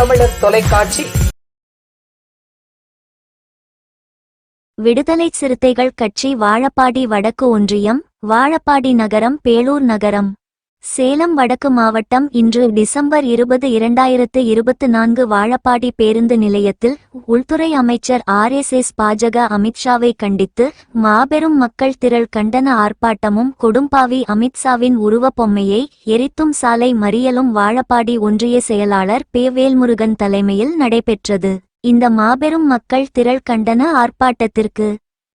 தமிழர் தொலைக்காட்சி. விடுதலை சிறுத்தைகள் கட்சி வாழப்பாடி வடக்கு ஒன்றியம் வாழப்பாடி நகரம் பேளூர் நகரம். சேலம் வடக்கு மாவட்டம் இன்று டிசம்பர் இருபது இரண்டாயிரத்து இருபத்து நான்கு வாழப்பாடி பேருந்து நிலையத்தில் உள்துறை அமைச்சர் ஆர் எஸ் எஸ் பாஜக அமித்ஷாவை கண்டித்து மாபெரும் மக்கள் திரள் கண்டன ஆர்ப்பாட்டமும் கொடும்பாவி அமித்ஷாவின் உருவப்பொம்மையை எரித்தும் சாலை மறியலும் வாழப்பாடி ஒன்றிய செயலாளர் பே. வேல்முருகன் தலைமையில் நடைபெற்றது. இந்த மாபெரும் மக்கள் திரள் கண்டன ஆர்ப்பாட்டத்திற்கு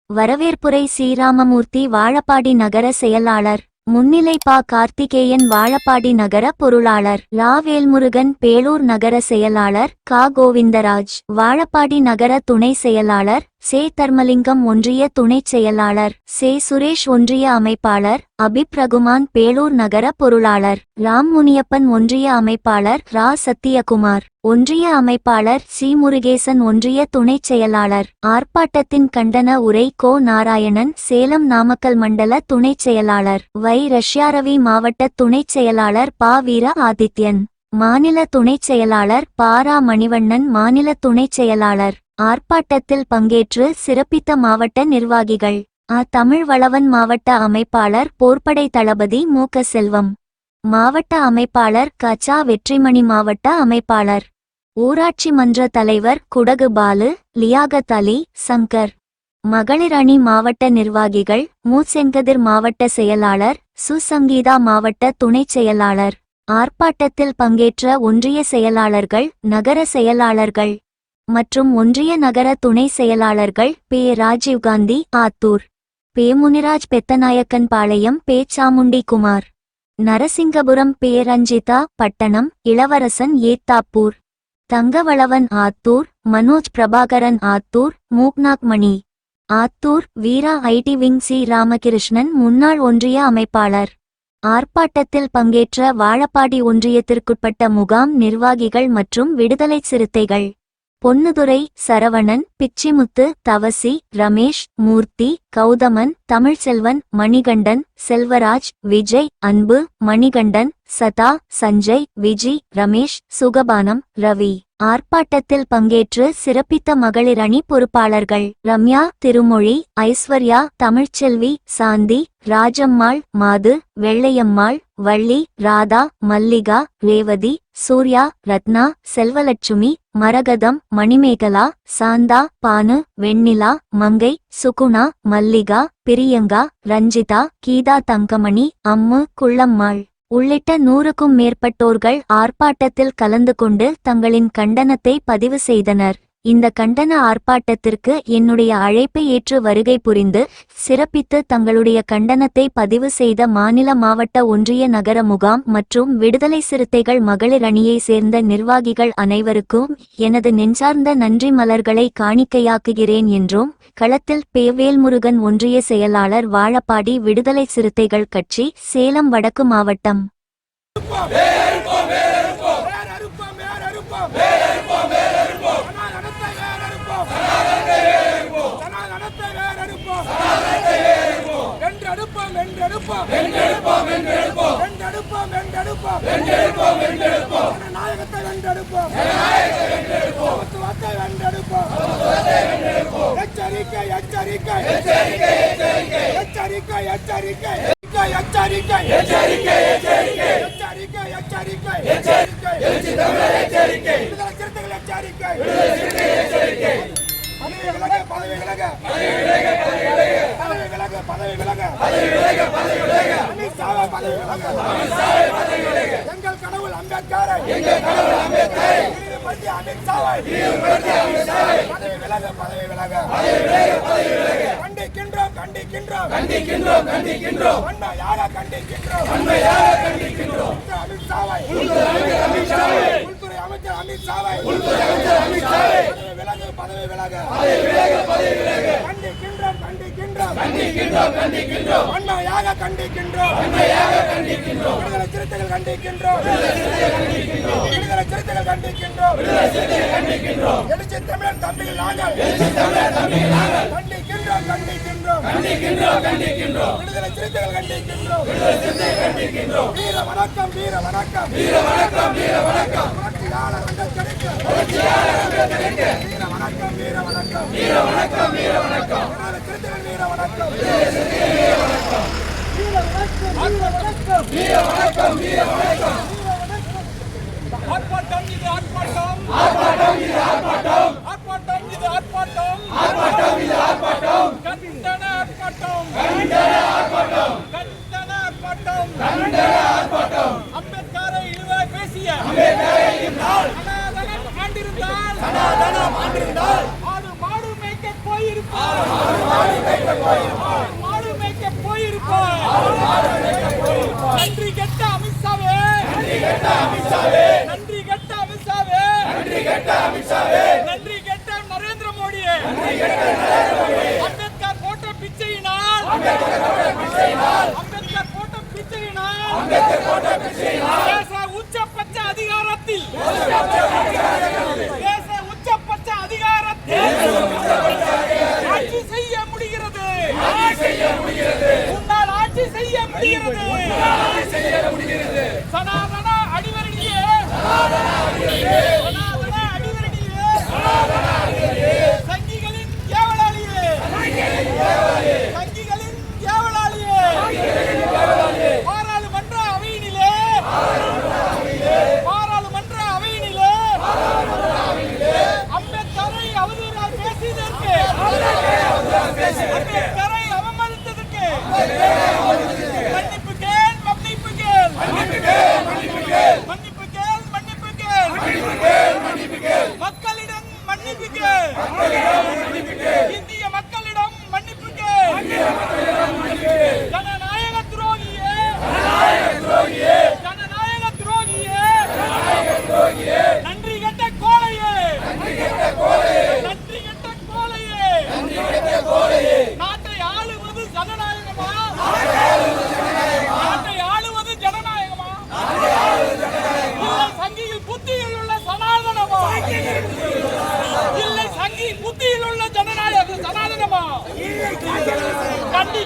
வரவேற்புரை ஸ்ரீராமமூர்த்தி வாழப்பாடி நகர செயலாளர் முன்னிலை பா கார்த்திகேயன் வாழப்பாடி நகர பொருளாளர் லா வேல்முருகன் பேளூர் நகர செயலாளர் கா கோவிந்தராஜ் வாழப்பாடி நகர துணை செயலாளர் சே தர்மலிங்கம் ஒன்றிய துணைச் செயலாளர் சே சுரேஷ் ஒன்றிய அமைப்பாளர் அபிப் ரகுமான் பேளூர் நகர பொருளாளர் ராம் முனியப்பன் ஒன்றிய அமைப்பாளர் ரா சத்தியகுமார் ஒன்றிய அமைப்பாளர் சி முருகேசன் ஒன்றிய துணைச் செயலாளர் ஆர்ப்பாட்டத்தின் கண்டன உரை கோ நாராயணன் சேலம் நாமக்கல் மண்டல துணைச் செயலாளர் வை ரஷ்யாரவி மாவட்ட துணைச் செயலாளர் பா வீர ஆதித்யன் மாநில துணைச் செயலாளர் பாரா மணிவண்ணன் மாநில துணைச் செயலாளர் ஆர்ப்பாட்டத்தில் பங்கேற்று சிறப்பித்த மாவட்ட நிர்வாகிகள். அ. தமிழ் வளவன் மாவட்ட அமைப்பாளர் போர்ப்படை தளபதி மு. க. செல்வம். மாவட்ட அமைப்பாளர் கச்சா வெற்றிமணி மாவட்ட அமைப்பாளர். ஊராட்சி மன்ற தலைவர் குடகு பாலு லியாகத் அலி சங்கர். மகளிர் அணி மாவட்ட நிர்வாகிகள் மு. செங்கதிர் மாவட்ட செயலாளர் சுசங்கீதா மாவட்ட துணைச் செயலாளர். ஆர்ப்பாட்டத்தில் பங்கேற்ற ஒன்றிய செயலாளர்கள் நகர செயலாளர்கள். மற்றும் ஒன்றிய நகர துணை செயலாளர்கள் பே. ராஜீவ்காந்தி ஆத்தூர். பே. முனிராஜ் பெத்தநாயக்கன் பாளையம் பே. Chamundi Kumar. Narasingapuram பேரஞ்சிதா Pattanam Ilavarasan Ethapur. Thangavalavan Attur. Manoj Prabhakaran Attur. மூக்நாக் Mani. Attur. Veera IT wing. C. Ramakrishnan முன்னாள் ஒன்றிய அமைப்பாளர். ஆர்ப்பாட்டத்தில் பங்கேற்ற வாழப்பாடி ஒன்றியத்திற்குட்பட்ட முகாம் நிர்வாகிகள் மற்றும் விடுதலை சிறுத்தைகள். பொன்னுதுரை சரவணன் பிச்சிமுத்து தவசி ரமேஷ் மூர்த்தி கௌதமன் தமிழ்செல்வன் மணிகண்டன் செல்வராஜ் விஜய் அன்பு மணிகண்டன் சதா சஞ்சய் விஜி ரமேஷ் சுகபானம் ரவி. ஆர்ப்பாட்டத்தில் பங்கேற்று சிறப்பித்த மகளிர் அணி பொறுப்பாளர்கள் ரம்யா திருமொழி ஐஸ்வர்யா தமிழ்ச்செல்வி சாந்தி ராஜம்மாள் மாது வெள்ளையம்மாள் வள்ளி ராதா மல்லிகா ரேவதி சூர்யா ரத்னா செல்வலட்சுமி மரகதம் மணிமேகலா சாந்தா பானு வெண்ணிலா மங்கை சுகுணா மல்லிகா பிரியங்கா ரஞ்சிதா கீதா தங்கமணி அம்மு குள்ளம்மாள். உள்ளிட்ட நூறுக்கும் மேற்பட்டோர்கள் ஆர்ப்பாட்டத்தில் கலந்து கொண்டு தங்களின் கண்டனத்தை பதிவு செய்தனர். இந்த கண்டன ஆர்ப்பாட்டத்திற்கு என்னுடைய அழைப்பை ஏற்று வருகை புரிந்து சிறப்பித்து தங்களுடைய கண்டனத்தை பதிவு செய்த மாநில மாவட்ட ஒன்றிய நகர முகாம் மற்றும் விடுதலை சிறுத்தைகள் மகளிர் அணியை சேர்ந்த நிர்வாகிகள் அனைவருக்கும் எனது நெஞ்சார்ந்த நன்றி மலர்களை காணிக்கையாக்குகிறேன் என்றும் களத்தில் பேவேல்முருகன் ஒன்றிய செயலாளர் வாழப்பாடி விடுதலை சிறுத்தைகள் கட்சி சேலம் வடக்கு மாவட்டம் வேர் அறுப்போம் வேர் அறுப்போம் வேர் அறுப்போம் வேர் அறுப்போம் சனா நடத்தை வேர் அறுப்போம் சனா நடத்தை வேர் அறுப்போம் சனா நடத்தை வேர் அறுப்போம் சனா நடத்தை வேர் அறுப்போம் வென்று அடுப்போம் வென்று அடுப்போம் வென்று அடுப்போம் வென்று அடுப்போம் வென்று அடுப்போம் வென்று அடுப்போம் வென்று அடுப்போம் வென்று அடுப்போம் நாயகத்தை வென்று அடுப்போம் நாயகத்தை வென்று அடுப்போம் தத்துவத்தை வென்று அடுப்போம் தத்துவத்தை வென்று அடுப்போம் எச்சரிக்கை எச்சரிக்கை. எச்சரிக்கை எச்சரிக்கை. எச்சரிக்கை எச்சரிக்கை. எச்சரிக்கை. எச்சரிக்கை எச்சரிக்கை எச்சரிக்கை. எச்சரிக்கை எச்சரிக்கை எச்சரிக்கை. எச்சரிக்கை சிறுத்தைகள் எச்சரிக்கை. பதவி விலக. பதவி விலக பதவி விலக. பதவி விலக பதவி விலக. பதவி விலக பதவி விலக அமித்ஷாவை பதவி விலக அமித்ஷாவை பதவி விலக எங்கள் கடவுள் அம்பேத்கரை. எங்கள் கடவுள் அம்பேத்கரை. இழிவுபடுத்தி அமித்ஷாவை இழிவுபடுத்தி அமித்ஷாவை பதவி விலக பதவி விலக. பதவி விலக பதவி விலக. கண்டிக்கின்றோம் கண்டிக்கின்றோம். கண்டிக்கின்றோம் கண்டிக்கின்றோம். வன்மையாக கண்டிக்கின்றோம். வன்மையாக கண்டிக்கின்றோம். அமித்ஷாவை உள்துறை அமித்ஷாவை உள்துறை அமைச்சர் அமித்ஷாவை உள்துறை அமைச்சர் அமித்ஷாவை விலக பதவி விலக. பதவி விலக பதவி விலக. கண்டிக்கின்றோம் கண்டிக்கின்றோம். கண்டிக்கின்றோம் கண்டிக்கின்றோம். வன்மையாக கண்டிக்கின்றோம். வன்மையாக கண்டிக்கின்றோம். விடுதலை சிறுத்தைகள் கண்டிக்கின்றோம். விடுதலை சிறுத்தைகள் கண்டிக்கின்றோம். விடுதலை சிறுத்தைகள் கண்டிக்கின்றோம். விடுதலை சிறுத்தைகள் கண்டிக்கின்றோம். எழுச்சி தமிழர் தம்பிகள் நாங்கள். எழுச்சி தமிழர் தம்பிகள் நாங்கள். கண்டிக்கின்றோம். கண்டிக்கின்றோம். கண்டிக்கின்றோம் கண்டிக்கின்றோம். கண்டிக்கின்றோம் விடுதலை சிறுத்தைகள் கண்டிக்கின்றோம். விடுதலை சிறுத்தைகள் கண்டிக்கின்றோம். வீர வணக்கம் வீர வணக்கம். வீர வணக்கம் வீர வணக்கம். புரட்சியாளர் அங்கத்தடிக்கு புரட்சியாளர் அங்கத்தடிக்கு வீர வணக்கம் வீர வணக்கம். வீர வணக்கம் வீர வணக்கம். வீர வணக்கம் வீர வணக்கம். போயிருப்பார் போயிருப்பார். அறிவிப்பு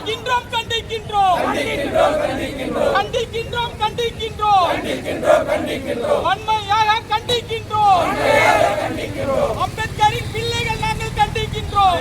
கண்டிக்கின்றோம் கண்டிக்கின்றோம். கண்டிக்கின்றோம் கண்டிக்கின்றோம். கண்டிக்கின்றோம் வன்மையாக கண்டிக்கின்றோம். அம்பேத்கரின் பிள்ளைகள் நாங்கள் கண்டிக்கின்றோம்.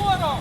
போறோம்.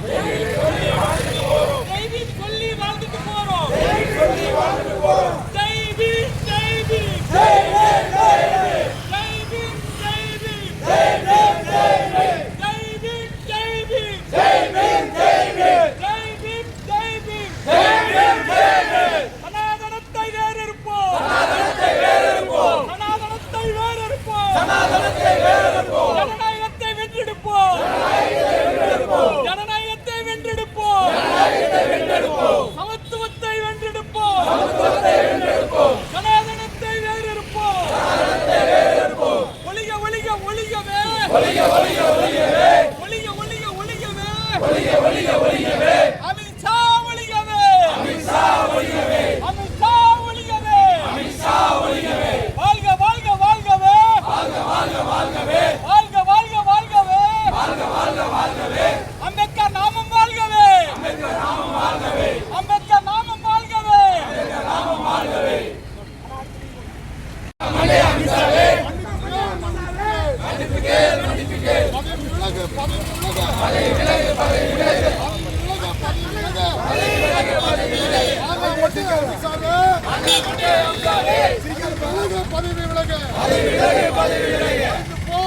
போ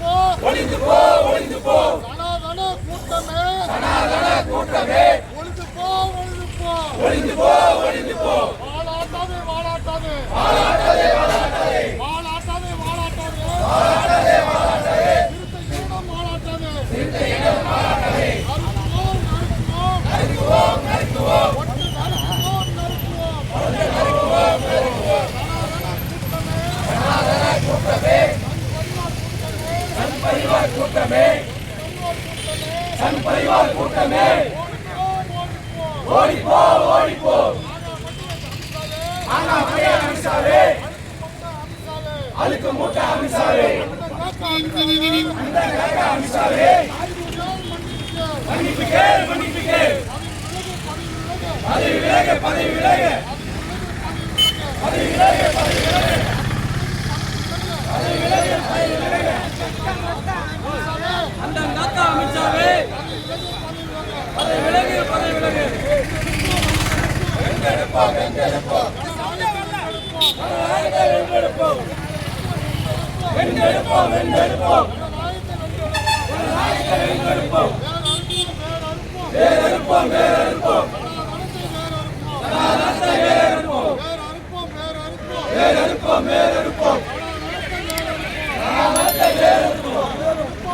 போ ஒளிந்து போ ஒளிந்து போ. சனாதன கூட்டமே. சனாதன கூட்டமே. ஒளிந்து போ ஒளிந்து போ. ஒளிந்து போ ஒளிந்து போ. வாழாட்டாதே வாழாட்டாதே. வாழாட்டாதே வாழாட்டாதே. வாழாட்டாதே வாழாட்டாதே. வாழாட்டாதே பரிவார் கூட்டமே. சன் பரிவார் கூட்டமே. ஓடிப்போ ஓடிப்போ. ஆனா பைய அமித்ஷாவே அழுக்கு மூட்டை அமித்ஷாவே அந்த காக்க அமித்ஷாவே மன்னிப்பு கேள் மன்னிப்பு கேள் பதவி விலக பதவி விலக. பதவி விலக பதவி விலக பதவி விலக அந்த நாத்தா அமித்ஷாவே பதவி விலகு பதவி விலகு வென்றெடுப்போம் வென்றெடுப்போம் வென்றெடுப்போம் வென்றெடுப்போம் வென்றெடுப்போம் வென்றெடுப்போம் வேறறுப்போம் வேறறுப்போம் சனாதனத்தை வேறறுப்போம் வேறறுப்போம் வேறறுப்போம் சனாதனத்தை வேறறுப்போம்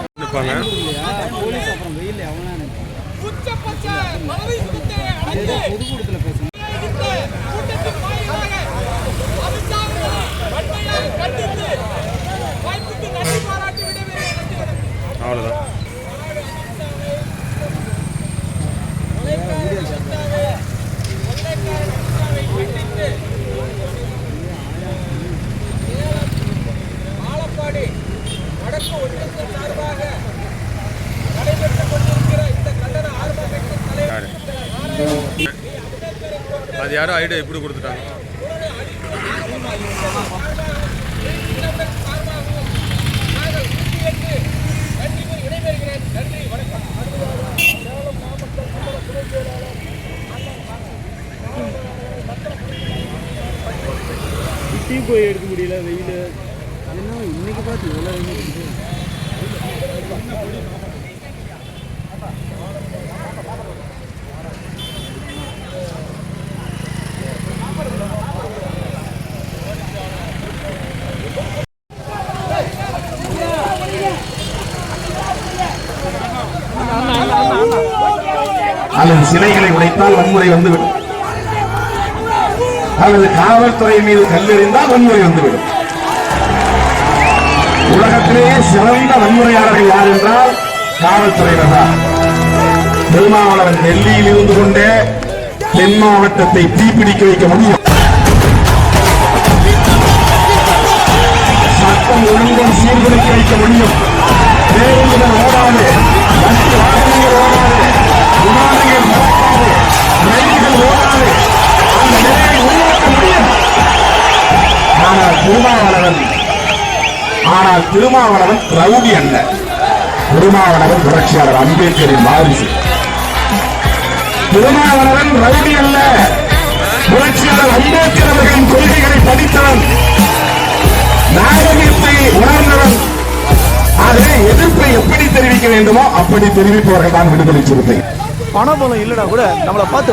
இருப்பாங்க உச்சபட்ச பதவி சுத்தத்தை அடைந்து கூட்டத்தின் வாயிலாக அமித்ஷாவை வன்மையாக கண்டித்து வாய்ப்புக்கு நன்றி பாராட்டி விடுகிறேன் நன்றி வணக்கம் அவ்வளோதான் ஆலப்பாடி வடக்கு ஒன்றியத்தின் சார்பாக நடைபெற்றுக் கொண்டிருக்கிற இந்த கண்டன ஆர்ப்பாட்டத்தின் தலைவர் யாரு அது யாரோ ஐடியா இப்படி கொடுத்துட்டாங்க. நன்றி கூறி விடைபெறுகிறேன் நன்றி வணக்கம் டீ போய் எடுக்க முடியல வெயில். என்ன இன்னைக்கு பார்த்து இவ்வளோ வெயில் இருக்குது அல்லது சிலைகளை உடைத்தால் வன்முறை வந்துவிடும். அல்லது காவல்துறை மீது கல்லெறிந்தால் வன்முறை வந்துவிடும். உலகத்திலேயே சிறந்த வன்முறையாளர்கள் யார் என்றால் காவல்துறையினர் தான். திருமாவளவன் டெல்லியில் இருந்து கொண்டே தென் மாவட்டத்தை தீப்பிடிக்க வைக்க முடியும். சட்டம் ஒழுங்கும் சீர்குலைக்க வைக்க முடியும். பேருந்துகள் ஓடாது. ஆனால் திருமாவளவன் ரவுடி அல்ல. திருமாவளவன் புரட்சியாளர் அம்பேத்கரின் வாரிசு. திருமாவளவன் ரவுடி அல்ல. புரட்சியாளர் அம்பேத்கர் அவர்களின் கொள்கைகளை படித்தவன் நாகரீகத்தை உணர்ந்தவன். ஆகவே எதிர்ப்பை எப்படி தெரிவிக்க வேண்டுமோ அப்படி தெரிவிப்பவர்கள் தான் விடுதலை சிறுத்தை பணபலம் இல்லைனா கூட நம்மளை பார்த்து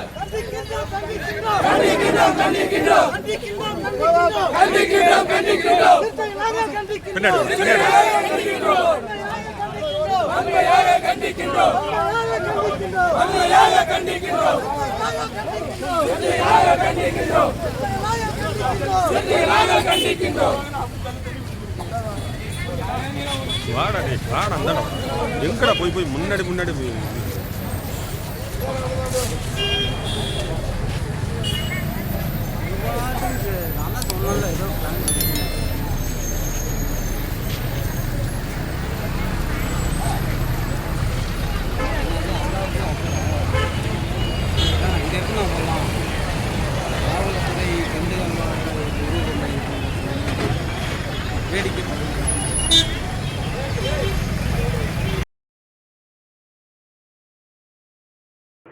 கண்டிக்கின்றோம் வன்மையாக கண்டிக்கின்றோம் வன்மையாக கண்டிக்கின்றோம் வன்மையாக கண்டிக்கின்றோம் வாடா டேய் வாடா அந்த எங்கடா போய் போய் முன்னாடி முன்னாடி போய் 俺真是，俺那工作累的，管。